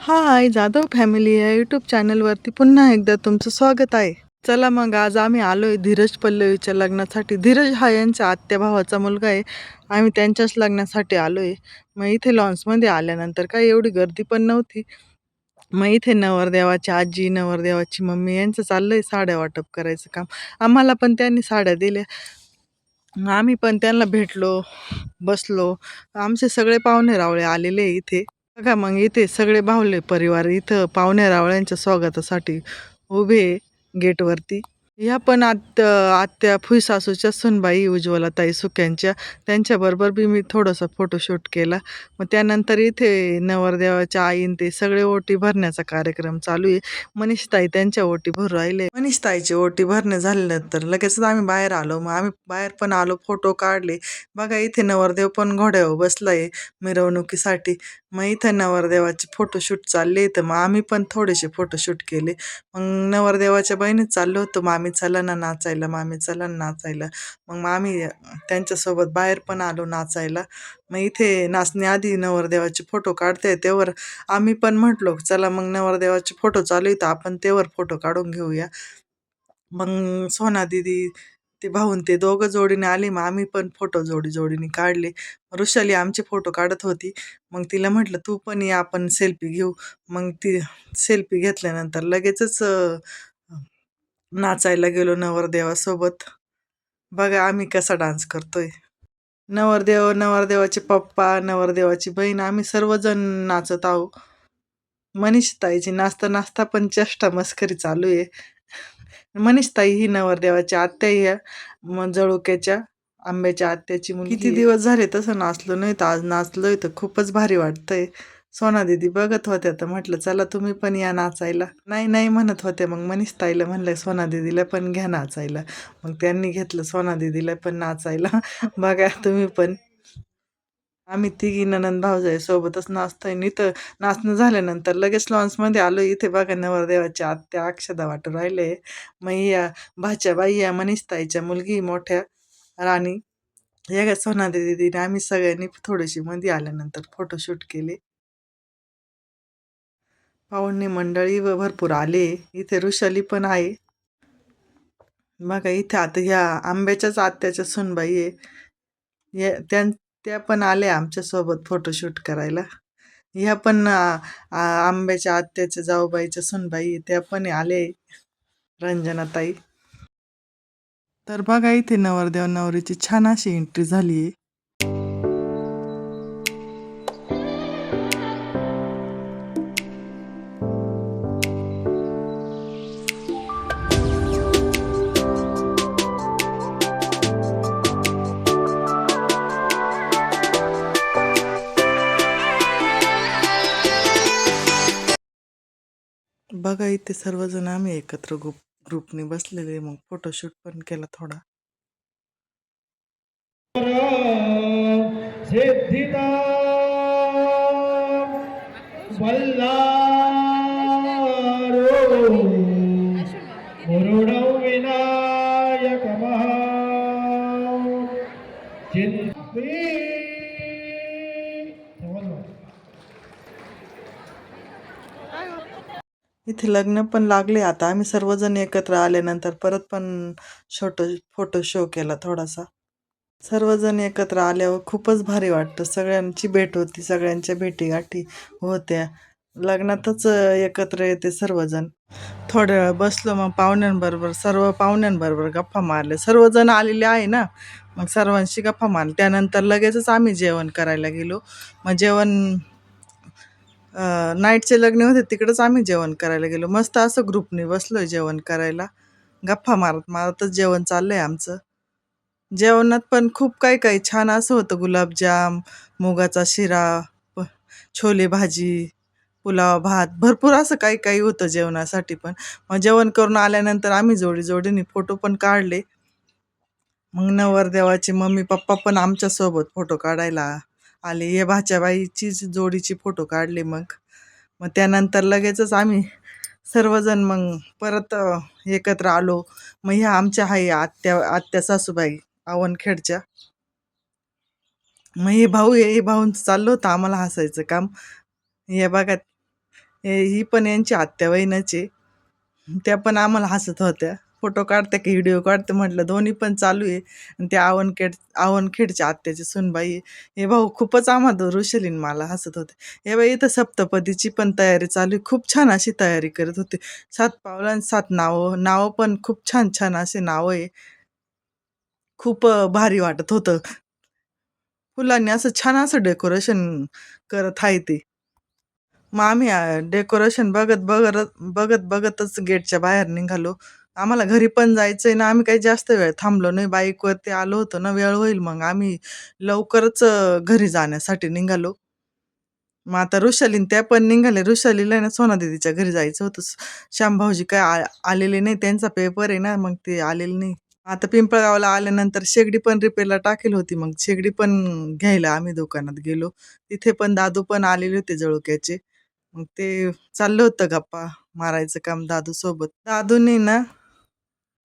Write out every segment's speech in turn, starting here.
हाय Jadhav family या YouTube चॅनलवरती पुन्हा एकदा तुमचं स्वागत आहे. चला मग आज आम्ही आलोय धीरज पल्लवीच्या लग्नासाठी. धीरज हा यांच्या आत्या भावाचा मुलगा आहे. आम्ही त्यांच्याच लग्नासाठी आलोय. मग इथे लॉन्समध्ये आल्यानंतर काही एवढी गर्दी पण नव्हती. मग इथे नवरदेवाची आजी नवरदेवाची मम्मी यांचं चाललंय साड्या वाटप करायचं काम. आम्हाला पण त्यांनी साड्या दिल्या. आम्ही पण त्यांना भेटलो बसलो. आमचे सगळे पाहुणे रावळे आलेले आहे इथे. बघा मग इथे सगळे बाहुले परिवार इथं पाहुण्या रावळ्यांच्या स्वागतासाठी उभे आहे गेटवरती. ह्या पण आत्या आत्या फुईसासूच्या सुनबाई उज्ज्वलाताई सुक्यांच्या. त्यांच्याबरोबर बी मी थोडंसं फोटोशूट केला. मग त्यानंतर इथे नवरदेवाच्या आईन ते सगळे ओटी भरण्याचा कार्यक्रम चालू आहे. मनीषताई त्यांच्या ओटी भरू राहिले. मनीषताईची ओटी भरणे झाल्यानंतर लगेचच आम्ही बाहेर आलो. मग आम्ही बाहेर पण आलो फोटो काढले. बघा इथे नवरदेव पण घोड्यावर बसला आहे मिरवणुकीसाठी. मग इथं नवरदेवाचे फोटोशूट चालले. तर मग आम्ही पण थोडेसे फोटोशूट केले. मग नवरदेवाच्या बहिणीत चाललो होतो. मग आम्ही मामी चला ना नाचायला मामी चला ना नाचायला. मग मामी त्यांच्यासोबत बाहेर पण आलो नाचायला. मग इथे नाचण्याआधी नवरदेवाचे फोटो काढते तेवर आम्ही पण म्हटलो चला मग नवरदेवाचे फोटो चालू आहे तर आपण तेवर फोटो काढून घेऊया. मग सोना दीदी ते भाऊन ते दोघं जोडीने आले मग आम्ही पण फोटो जोडी जोडीने काढले. ऋषाली आमचे फोटो काढत होती. मग तिला म्हटलं तू पण ये आपण सेल्फी घेऊ. मग ती सेल्फी घेतल्यानंतर लगेचच नाचायला गेलो नवरदेवासोबत. बघा आम्ही कसा डान्स करतोय. नवरदेव नवरदेवाचे पप्पा नवरदेवाची बहीण आम्ही सर्वजण नाचत आहो. मनीषताईची नाचता नाचता पण चेष्टा मस्करी चालू आहे. मनीषताई ही नवरदेवाची आत्या आहे. या म जळुक्याच्या आंब्याच्या आत्याची मुलगी किती दिवस झाले तसं नाचलो नाही तर आज नाचलोय तर खूपच भारी वाटतंय. सोना दीदी बघत होत्या तर म्हटलं चला तुम्ही पण या नाचायला. नाही नाही म्हणत होते मग मनीष ताईला म्हणलं सोना दीदीला पण घ्या नाचायला. मग त्यांनी घेतलं सोना दिदीला पण नाचायला. बघा तुम्ही पण. आम्ही तिघी ननंद भाऊजाई सोबतच नाचतोय. आणि नाचणं झाल्यानंतर लगेच लॉन्समध्ये आलो इथे बघा नवरदेवाच्या आत्या अक्षदा वाटू राहिले मग या भाच्या बाई या मनीषताईच्या मुलगी मोठ्या राणी. या सोना दीदीने आम्ही सगळ्यांनी थोडीशी मध्ये आल्यानंतर फोटोशूट केले. पाहुणे मंडळी व भरपूर आले. इथे ऋषाली पण आहे. बघा इथे आता ह्या आंब्याच्याच आत्याच्या सुनबाई आहे. या त्यां त्या पण आल्या आमच्यासोबत फोटोशूट करायला. ह्या पण आंब्याच्या आत्याच्या जाऊबाईच्या सुनबाई त्या पण आले. रंजनाताई. तर बघा इथे नवरदेव नवरीची छान अशी एंट्री झाली आहे. बघा इथे सर्वजण आम्ही एकत्र ग्रुप ग्रुपने बसलेले. मग फोटोशूट पण केला थोडा. सिद्धिदा इथे लग्न पण लागले आता. आम्ही सर्वजण एकत्र आल्यानंतर परत पण छोटं फोटो शो केला थोडासा. सर्वजण एकत्र आल्यावर खूपच भारी वाटतं. सगळ्यांची भेट होती सगळ्यांच्या भेटीगाठी होत्या. लग्नातच एकत्र येते सर्वजण. थोड्या वेळ बसलो मग पाहुण्यांबरोबर सर्व पाहुण्यांबरोबर गप्पा मारले सर्वजण आलेले आहे ना? मग सर्वांशी गप्पा मारले त्यानंतर लगेचच आम्ही जेवण करायला गेलो. मग जेवण नाईटचे लग्न होते तिकडंच आम्ही जेवण करायला गेलो. मस्त असं ग्रुपने बसलोय जेवण करायला. गप्पा मारत मारतच जेवण चाललंय आमचं. जेवणात पण खूप काही काही छान असं होतं. गुलाबजाम मुगाचा शिरा प- छोले भाजी पुलाव भात. भरपूर असं काही काही होतं जेवणासाठी पण. मग जेवण करून आल्यानंतर आम्ही जोडी जोडीने फोटो पण काढले. मग नवरदेवाची मम्मी पप्पा पण आमच्यासोबत फोटो काढायला. आले. हे भाच्याबाईचीच जोडीची फोटो काढले मग. मग त्यानंतर लगेचच आम्ही सर्वजण मग परत एकत्र आलो. मग ह्या आमच्या हाय आत्या आत्या सासूबाई आवनखेडच्या. मग हे भाऊ हे भाऊंचं चाललं होतं आम्हाला हसायचं काम. हे बघा हे ही पण यांची आत्या वहिनाची त्या पण आम्हाला हसत होत्या. फोटो काढते की व्हिडिओ काढते म्हटलं दोन्ही पण चालू आहे. आणि ते आवनखेड आवनखेडच्या आत्याची सुनबाई आहे. हे भाऊ खूपच आम्हा ऋषलीन मला हसत होते. हे बाई इथं सप्तपदीची पण तयारी चालू आहे. खूप छान अशी तयारी करत होते. सात पावलं सात नावं. नावं पण खूप छान छान असे नावं आहे. खूप भारी वाटत होतं. फुलांनी असं छान असं डेकोरेशन करत आहे ते. मग आम्ही डेकोरेशन बघत बघत बघत बघतच गेटच्या बाहेर निघालो. आम्हाला घरी पण जायचं आहे ना आम्ही काही जास्त वेळ थांबलो नाही. बाईकवरती आलो होतो ना वेळ होईल मग. आम्ही लवकरच घरी जाण्यासाठी निघालो. मग आता ऋषालीन त्या पण निघाले ऋषालीला आहे ना सोनादीदीच्या घरी जायचं होतं. श्यामभाऊजी काय आ- आलेले नाही. त्यांचा पेपर आहे ना मग ते आलेले नाही. आता पिंपळगावला आल्यानंतर शेगडी पण रिपेअरला टाकेल होती. मग शेगडी पण घ्यायला आम्ही दुकानात गेलो. तिथे पण दादू पण आलेले होते जळुक्याचे. मग ते चाललं होतं गप्पा मारायचं काम दादू दादूने ना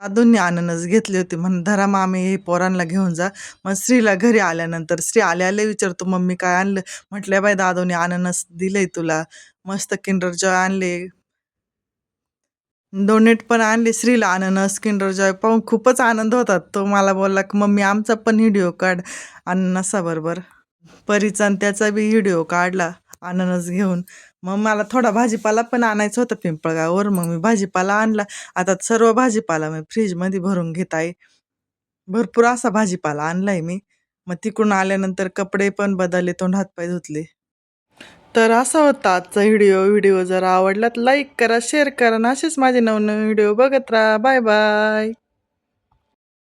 दादूंनी अननस घेतले होते. म्हणून धरा मामी हे पोरांना घेऊन जा. मग श्रीला घरी आल्यानंतर श्री आल्याला विचारतो मम्मी काय आणलं? म्हटलं बाई दादूने अननस दिलंय तुला. मस्त किंडर जॉय आणले. डोनेट पण आणले श्रीला अननस किंडर जॉय. पाहून खूपच आनंद होता तो मला बोलला की मम्मी आमचा पण व्हिडिओ काढ अननसाबरोबर. परीचा त्याचा बी व्हिडिओ काढला. अननस घेऊन. मग मला थोडा भाजीपाला पण आणायचा होता पिंपळगावर मग मी भाजीपाला आणला. आता सर्व भाजीपाला मी फ्रीजमध्ये भरून घेत आहे. भरपूर असा भाजीपाला आणलाय मी. मग तिकडून आल्यानंतर कपडे पण बदलले तोंड हातपाय धुतले. तर असा होता आजचा व्हिडिओ. व्हिडिओ जर आवडला तर लाईक करा शेअर करा. आणि असेच माझे नवनवीन व्हिडिओ बघत राहा. Bye bye